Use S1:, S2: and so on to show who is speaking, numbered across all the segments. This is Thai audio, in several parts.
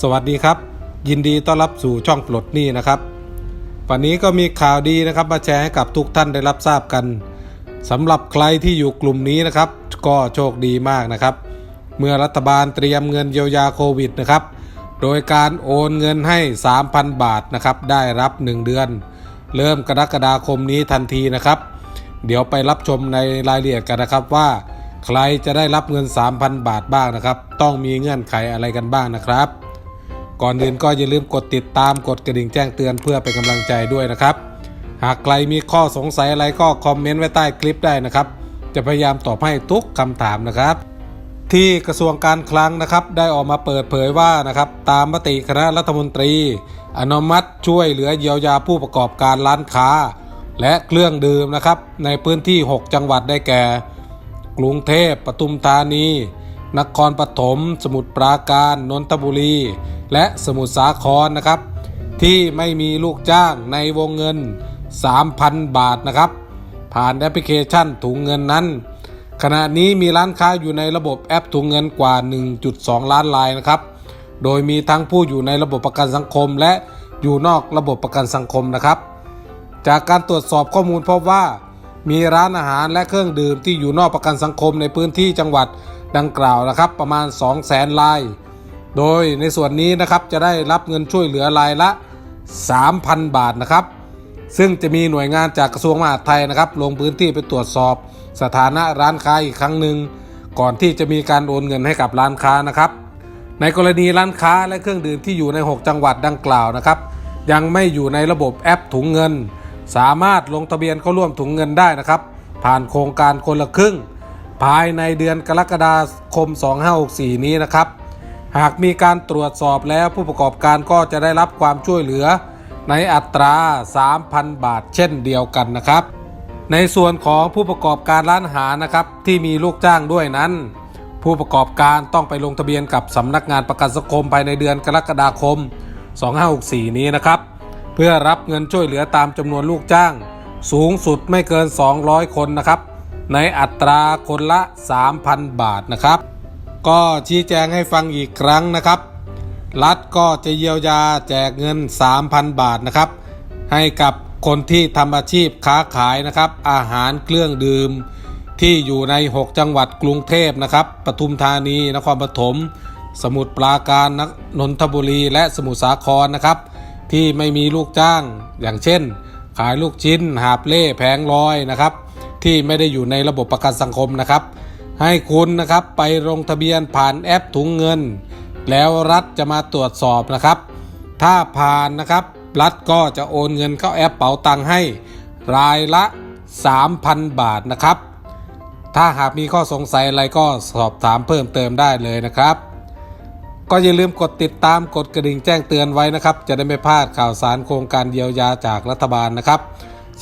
S1: สวัสดีครับ ยินดีต้อนรับสู่ช่องปลดหนี้นะครับ วันนี้ก็มีข่าวดีนะครับ มาแชร์ให้กับทุกท่านได้รับทราบกันสำหรับใครที่อยู่กลุ่มนี้นะครับ ก็โชคดีมากนะครับ เมื่อรัฐบาลเตรียมเงินเยียวยาโควิดนะครับ โดยการโอนเงินให้ 3,000 บาทนะครับ ได้รับ 1 เดือน เริ่มกรกฎาคมนี้ทันทีนะครับ เดี๋ยวไปรับชมในรายละเอียดกันนะครับว่า ใครจะได้รับเงิน 3,000 บาทบ้างนะครับ ต้องมีเงื่อนไขอะไรกันบ้างนะครับ ก่อนอื่นก็อย่าลืมกดติดตามกดกระดิ่งแจ้งเตือนเพื่อเป็นกำลังใจด้วยนะครับ หากใครมีข้อสงสัยอะไรก็คอมเมนต์ไว้ใต้คลิปได้นะครับ จะพยายามตอบให้ทุกคำถามนะครับ ที่กระทรวงการคลังนะครับได้ออกมาเปิดเผยว่านะครับตามมติคณะรัฐมนตรี อนุมัติช่วยเหลือเยียวยาผู้ประกอบการร้านค้า และเครื่องดื่มนะครับในพื้นที่ 6 จังหวัดได้แก่ กรุงเทพปทุมธานี นครปฐมสมุทรปราการนนทบุรี และสมุทรสาครนะครับ ที่ไม่มีลูกจ้างในวงเงิน 3,000 บาทนะครับ ผ่านแอปพลิเคชันถุงเงินนั้น ขณะนี้มีร้านค้าอยู่ในระบบแอปถุงเงินกว่า 1.2 ล้านรายนะครับ โดยมีทั้งผู้อยู่ในระบบประกันสังคม และอยู่นอกระบบประกันสังคมนะครับ จากการตรวจสอบข้อมูลพบว่ามีร้านอาหารและเครื่องดื่มที่อยู่นอกประกันสังคมในพื้นที่จังหวัด ดังกล่าวนะครับประมาณ 2 0 0แสนราย โดยในส่วนนี้นะครับจะได้รับเงินช่วยเหลือรายละ 3,000 บาทนะครับ ซึ่งจะมีหน่วยงานจากกระทรวงมหาดไทยนะครับ ลงพื้นที่ไปตรวจสอบสถานะร้านค้าอีกครั้งหนึ่งก่อนที่จะมีการโอนเงินให้กับร้านค้านะครับ ในกรณีร้านค้าและเครื่องดื่มที่อยู่ใน 6 จังหวัดดังกล่าวนะครับ ยังไม่อยู่ในระบบแอปถุงเงิน สามารถลงทะเบียนเข้าร่วมถุงเงินได้นะครับ ผ่านโครงการคนละครึ่ง ภายในเดือนกรกฎาคม 2564 นี้นะครับ หากมีการตรวจสอบแล้วผู้ประกอบการก็จะได้รับความช่วยเหลือในอัตรา 3,000 บาทเช่นเดียวกันนะครับ ในส่วนของผู้ประกอบการร้านอาหารนะครับที่มีลูกจ้างด้วยนั้น ผู้ประกอบการต้องไปลงทะเบียนกับสำนักงานประกันสังคมภายในเดือนกรกฎาคม 2564 นี้นะครับ เพื่อรับเงินช่วยเหลือตามจำนวนลูกจ้าง สูงสุดไม่เกิน 200 คนนะครับ ในอัตราคนละ 3,000 บาทนะครับ ก็ชี้แจงให้ฟังอีกครั้งนะครับ รัฐก็จะเยียวยาแจกเงิน 3,000 บาทนะครับ ให้กับคนที่ทำอาชีพค้าขายนะครับ อาหารเครื่องดื่ม ที่อยู่ใน 6 จังหวัดกรุงเทพนะครับปทุมธานี นครปฐม สมุทรปราการนนนทบุรี และสมุทรสาครนะครับ ที่ไม่มีลูกจ้าง อย่างเช่น ขายลูกชิ้น หาบเล่แผงลอยนะครับ ที่ไม่ได้อยู่ในระบบประกันสังคมนะครับ ให้คุณนะครับไปลงทะเบียนผ่านแอปถุงเงิน แล้วรัฐจะมาตรวจสอบนะครับ ถ้าผ่านนะครับรัฐก็จะโอนเงินเข้าแอปเป๋าตังค์ให้รายละ 3,000 บาทนะครับ ถ้าหากมีข้อสงสัยอะไรก็สอบถามเพิ่มเติมได้เลยนะครับ ก็อย่าลืมกดติดตามกดกระดิ่งแจ้งเตือนไว้นะครับ จะได้ไม่พลาดข่าวสารโครงการเยียวยาจากรัฐบาลนะครับ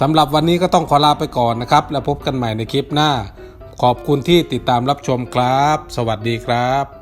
S1: สำหรับวันนี้ก็ต้องขอลาไปก่อนนะครับ แล้วพบกันใหม่ในคลิปหน้า ขอบคุณที่ติดตามรับชมครับ สวัสดีครับ